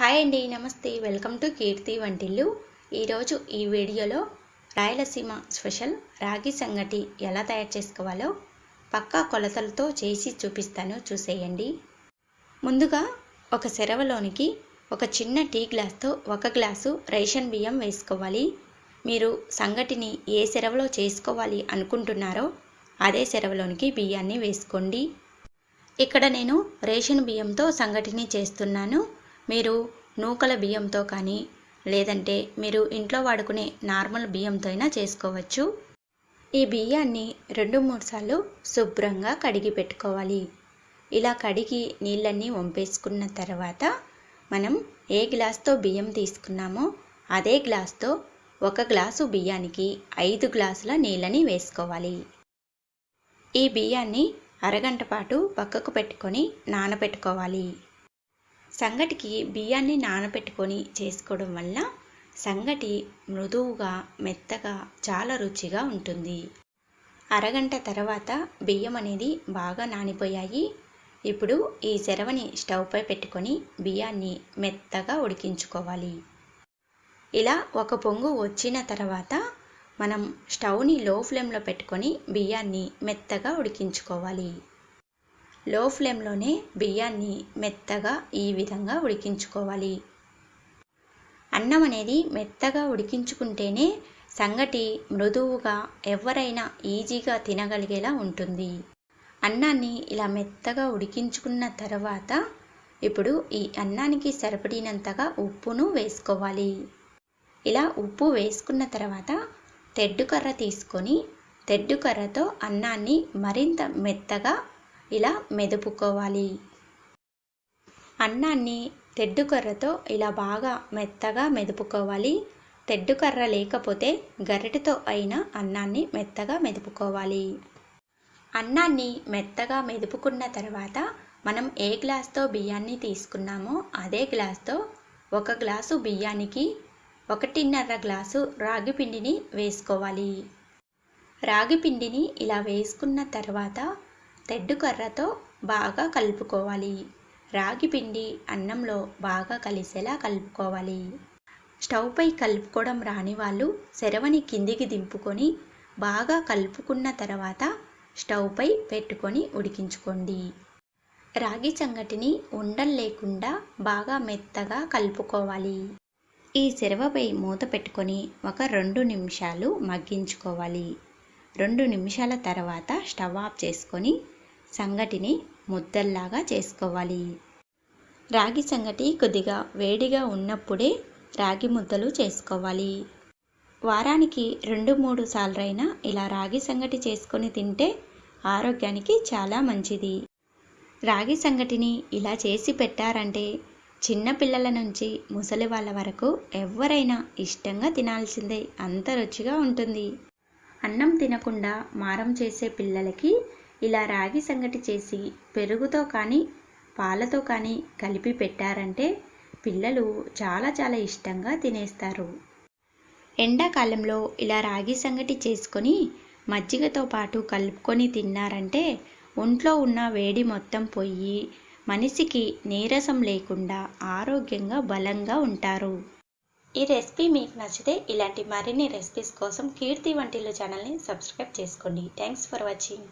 Hi అండి నమస్తే. Welcome to కీర్తి వంటిల్లు. ఈరోజు ఈ వీడియోలో రాయలసీమ స్పెషల్ రాగి సంగటి ఎలా తయారు చేసుకోవాలో పక్కా కొలతలతో చేసి చూపిస్తాను చూసేయండి. ముందుగా ఒక సెరవలోనికి ఒక చిన్న టీ గ్లాస్తో ఒక గ్లాసు రేషన్ బియ్యం వేసుకోవాలి. మీరు సంగటిని ఏ సెరవలో చేసుకోవాలి అనుకుంటున్నారో అదే సెరవలోనికి బియ్యాన్ని వేసుకోండి. ఇక్కడ నేను రేషన్ బియ్యంతో సంగటిని చేస్తున్నాను. మీరు నూకల బియ్యంతో కానీ లేదంటే మీరు ఇంట్లో వాడుకునే నార్మల్ బియ్యంతో అయినా చేసుకోవచ్చు. ఈ బియ్యాన్ని రెండు మూడు సార్లు శుభ్రంగా కడిగి పెట్టుకోవాలి. ఇలా కడిగి నీళ్ళన్నీ వంపేసుకున్న తర్వాత మనం ఏ గ్లాస్తో బియ్యం తీసుకున్నామో అదే గ్లాస్తో ఒక గ్లాసు బియ్యానికి ఐదు గ్లాసుల నీళ్ళని వేసుకోవాలి. ఈ బియ్యాన్ని అరగంట పాటు పక్కకు పెట్టుకొని నానబెట్టుకోవాలి సంగటికి బియ్యాన్ని నానబెట్టుకొని చేసుకోవడం వల్ల సంగటి మృదువుగా మెత్తగా చాలా రుచిగా ఉంటుంది. అరగంట తర్వాత బియ్యం అనేది బాగా నానిపోయాయి. ఇప్పుడు ఈ సెరవని స్టవ్పై పెట్టుకొని బియ్యాన్ని మెత్తగా ఉడికించుకోవాలి. ఇలా ఒక పొంగు వచ్చిన తర్వాత మనం స్టవ్ని లో ఫ్లేమ్లో పెట్టుకొని బియ్యాన్ని మెత్తగా ఉడికించుకోవాలి. లో ఫ్లేమ్లోనే బియ్యాన్ని మెత్తగా ఈ విధంగా ఉడికించుకోవాలి. అన్నం అనేది మెత్తగా ఉడికించుకుంటేనే సంగటి మృదువుగా ఎవరైనా ఈజీగా తినగలిగేలా ఉంటుంది. అన్నాన్ని ఇలా మెత్తగా ఉడికించుకున్న తర్వాత ఇప్పుడు ఈ అన్నానికి సరిపడినంతగా ఉప్పును వేసుకోవాలి. ఇలా ఉప్పు వేసుకున్న తర్వాత తెడ్డు కర్ర తీసుకొని తెడ్డు కర్రతో అన్నాన్ని మరింత మెత్తగా ఇలా మెదుపుకోవాలి. అన్నాన్ని తెడ్డుకర్రతో ఇలా బాగా మెత్తగా మెదుపుకోవాలి. తెడ్డుకర్ర లేకపోతే గరిటెతో అయినా అన్నాన్ని మెత్తగా మెదుపుకోవాలి. అన్నాన్ని మెత్తగా మెదుపుకున్న తర్వాత మనం ఏ గ్లాస్తో బియ్యాన్ని తీసుకున్నామో అదే గ్లాస్తో ఒక గ్లాసు బియ్యానికి ఒకటిన్నర గ్లాసు రాగి పిండిని వేసుకోవాలి. రాగి పిండిని ఇలా వేసుకున్న తర్వాత తెడ్డు కర్రతో బాగా కలుపుకోవాలి. రాగి పిండి అన్నంలో బాగా కలిసేలా కలుపుకోవాలి. స్టవ్పై కలుపుకోవడం రాని వాళ్ళు సెరవని కిందికి దింపుకొని బాగా కలుపుకున్న తర్వాత స్టవ్పై పెట్టుకొని ఉడికించుకోండి. రాగి సంగటిని ఉండలు లేకుండా బాగా మెత్తగా కలుపుకోవాలి. ఈ సెరవపై మూత పెట్టుకొని ఒక రెండు నిమిషాలు మగ్గించుకోవాలి. రెండు నిమిషాల తర్వాత స్టవ్ ఆఫ్ చేసుకొని సంగటిని ముద్దల్లాగా చేసుకోవాలి. రాగి సంగటి కొద్దిగా వేడిగా ఉన్నప్పుడే రాగి ముద్దలు చేసుకోవాలి. వారానికి రెండు మూడు సార్లైనా ఇలా రాగి సంగటి చేసుకొని తింటే ఆరోగ్యానికి చాలా మంచిది. రాగి సంగటిని ఇలా చేసి పెట్టారంటే చిన్నపిల్లల నుంచి ముసలి వాళ్ళ వరకు ఎవరైనా ఇష్టంగా తినాల్సిందే. అంత రుచిగా ఉంటుంది. అన్నం తినకుండా మారం చేసే పిల్లలకి ఇలా రాగి సంగటి చేసి పెరుగుతో కానీ పాలతో కానీ కలిపి పెట్టారంటే పిల్లలు చాలా చాలా ఇష్టంగా తినేస్తారు. ఎండాకాలంలో ఇలా రాగి సంగటి చేసుకొని మజ్జిగతో పాటు కలుపుకొని తిన్నారంటే ఒంట్లో ఉన్న వేడి మొత్తం పోయి మనిషికి నీరసం లేకుండా ఆరోగ్యంగా బలంగా ఉంటారు. ఈ రెసిపీ మీకు నచ్చితే ఇలాంటి మరిన్ని రెసిపీస్ కోసం కీర్తి వంటిల్లు ఛానల్ని సబ్స్క్రైబ్ చేసుకోండి. Thanks for watching.